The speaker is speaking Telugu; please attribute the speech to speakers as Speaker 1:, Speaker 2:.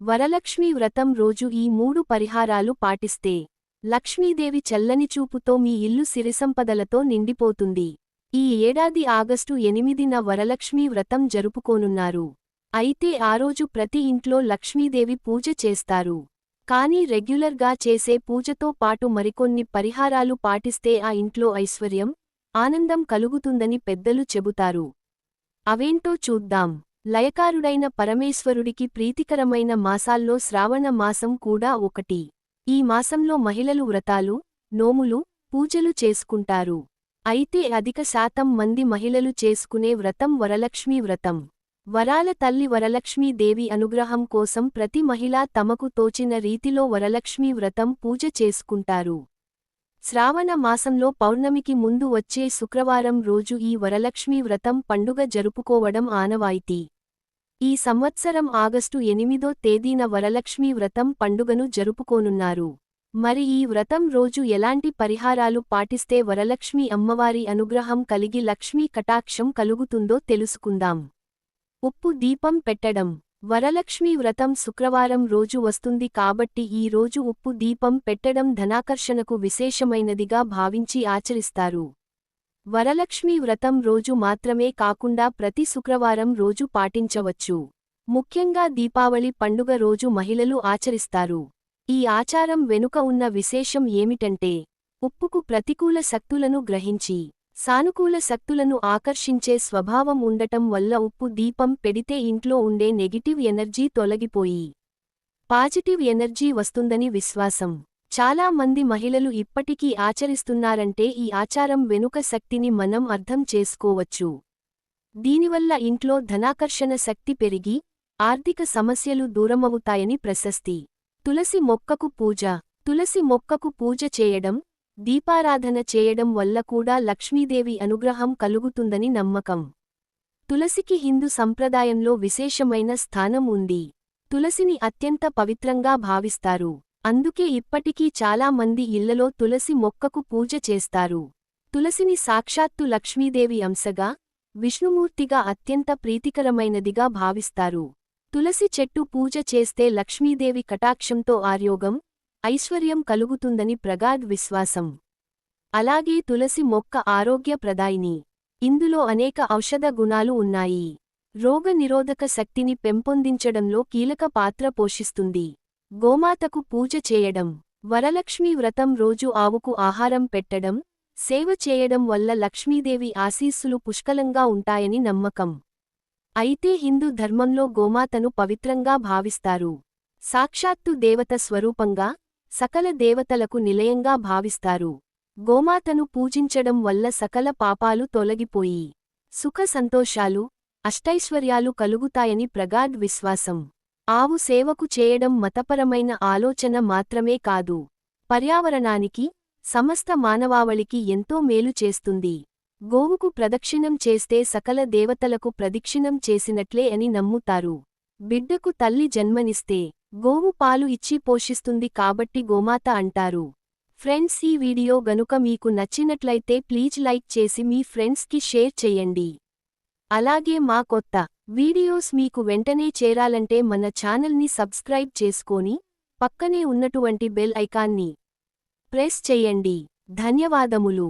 Speaker 1: వరలక్ష్మీ వ్రతం రోజు ఈ మూడు పరిహారాలు పాటిస్తే లక్ష్మీదేవి చల్లని చూపుతో మీ ఇల్లు సిరిసంపదలతో నిండిపోతుంది. ఈ ఏడాది ఆగస్టు ఎనిమిదిన వరలక్ష్మీ వ్రతం జరుపుకోనున్నారు. అయితే ఆ రోజు ప్రతి ఇంట్లో లక్ష్మీదేవి పూజ చేస్తారు. కానీ రెగ్యులర్గా చేసే పూజతో పాటు మరికొన్ని పరిహారాలు పాటిస్తే ఆ ఇంట్లో ఐశ్వర్యం ఆనందం కలుగుతుందని పెద్దలు చెబుతారు. అవేంటో చూద్దాం. లయకారుడైన పరమేశ్వరుడికి ప్రీతికరమైన మాసాల్లో శ్రావణ మాసం కూడా ఒకటి. ఈ మాసంలో మహిళలు వ్రతాలు నోములు పూజలు చేసుకుంటారు. అయితే అధిక శాతం మంది మహిళలు చేసుకునే వ్రతం వరలక్ష్మీ వ్రతం. వరాల తల్లి వరలక్ష్మీదేవి అనుగ్రహం కోసం ప్రతి మహిళ తమకు తోచిన రీతిలో వరలక్ష్మీ వ్రతం పూజ చేసుకుంటారు. శ్రావణ మాసంలో పౌర్ణమికి ముందు వచ్చే శుక్రవారం రోజు ఈ వరలక్ష్మీ వ్రతం పండుగ జరుపుకోవడం ఆనవాయితీ. ఈ సంవత్సరం ఆగస్టు ఎనిమిదో తేదీన వరలక్ష్మీ వ్రతం పండుగను జరుపుకోనున్నారు. మరి ఈ వ్రతం రోజు ఎలాంటి పరిహారాలు పాటిస్తే వరలక్ష్మీ అమ్మవారి అనుగ్రహం కలిగి లక్ష్మీ కటాక్షం కలుగుతుందో తెలుసుకుందాం. ఉప్పు దీపం పెట్టడం. వరలక్ష్మీ వ్రతం శుక్రవారం రోజు వస్తుంది కాబట్టి ఈ రోజు ఉప్పు దీపం పెట్టడం ధనాకర్షణకు విశేషమైనదిగా భావించి ఆచరిస్తారు. వరలక్ష్మీ వ్రతం రోజు మాత్రమే కాకుండా ప్రతి శుక్రవారం రోజు పాటించవచ్చు. ముఖ్యంగా దీపావళి పండుగ రోజు మహిళలు ఆచరిస్తారు. ఈ ఆచారం వెనుక ఉన్న విశేషం ఏమిటంటే ఉప్పుకు ప్రతికూల శక్తులను గ్రహించి సానుకూల శక్తులను ఆకర్షించే స్వభావం ఉండటం వల్ల ఉప్పు దీపం పెడితే ఇంట్లో ఉండే నెగిటివ్ ఎనర్జీ తొలగిపోయి పాజిటివ్ ఎనర్జీ వస్తుందని విశ్వాసం. చాలా మంది మహిళలు ఇప్పటికీ ఆచరిస్తున్నారంటే ఈ ఆచారం వెనుక శక్తిని మనం అర్థం చేసుకోవచ్చు. దీనివల్ల ఇంట్లో ధనాకర్షణ శక్తి పెరిగి ఆర్థిక సమస్యలు దూరమవుతాయని ప్రశస్తి. తులసి మొక్కకు పూజ. తులసి మొక్కకు పూజ చేయడం దీపారాధన చేయడం వల్ల కూడా లక్ష్మీదేవి అనుగ్రహం కలుగుతుందని నమ్మకం. తులసికి హిందూ సంప్రదాయంలో విశేషమైన స్థానం ఉంది. తులసిని అత్యంత పవిత్రంగా భావిస్తారు. అందుకే ఇప్పటికీ చాలా మంది ఇళ్ళలో తులసి మొక్కకు పూజ చేస్తారు. తులసిని సాక్షాత్తు లక్ష్మీదేవి అంశగా విష్ణుమూర్తిగా అత్యంత ప్రీతికరమైనదిగా భావిస్తారు. తులసి చెట్టు పూజ చేస్తే లక్ష్మీదేవి కటాక్షంతో ఆర్యోగం ఐశ్వర్యం కలుగుతుందని ప్రగాఢ్ విశ్వాసం. అలాగే తులసి మొక్క ఆరోగ్యప్రదాయిని. ఇందులో అనేక ఔషధ గుణాలు ఉన్నాయి. రోగ నిరోధక శక్తిని పెంపొందించడంలో కీలక పాత్ర పోషిస్తుంది. గోమాతకు పూజ చేయడం వరలక్ష్మీ వ్రతం రోజు ఆవుకు ఆహారం పెట్టడం సేవ చేయడం వల్ల లక్ష్మీదేవి ఆశీస్సులు పుష్కలంగా ఉంటాయని నమ్మకం. అయితే హిందూ ధర్మంలో గోమాతను పవిత్రంగా భావిస్తారు. సాక్షాత్తు దేవత స్వరూపంగా సకల దేవతలకు నిలయంగా భావిస్తారు. గోమాతను పూజించడం వల్ల సకల పాపాలు తొలగిపోయి సుఖ సంతోషాలు అష్టైశ్వర్యాలు కలుగుతాయని ప్రగాఢ్ విశ్వాసం. ఆవు సేవకు చేయడం మతపరమైన ఆలోచన మాత్రమే కాదు. పర్యావరణానికి సమస్త మానవావళికి ఎంతో మేలు చేస్తుంది. గోవుకు ప్రదక్షిణం చేస్తే సకల దేవతలకు ప్రదక్షిణం చేసినట్లే అని నమ్ముతారు. బిడ్డకు తల్లి జన్మనిస్తే గోవు పాలు ఇచ్చి పోషిస్తుంది కాబట్టి గోమాత అంటారు. ఫ్రెండ్స్ ఈ వీడియో గనుక మీకు నచ్చినట్లయితే ప్లీజ్ లైక్ చేసి మీ ఫ్రెండ్స్కి షేర్ చెయ్యండి అలాగే మా కొత్త వీడియోస్ మీకు వెంటనే చేరాలంటే మన ఛానల్ని సబ్స్క్రైబ్ చేసుకొని పక్కనే ఉన్నటువంటి బెల్ ఐకాన్ని ప్రెస్ చెయ్యండి ధన్యవాదములు.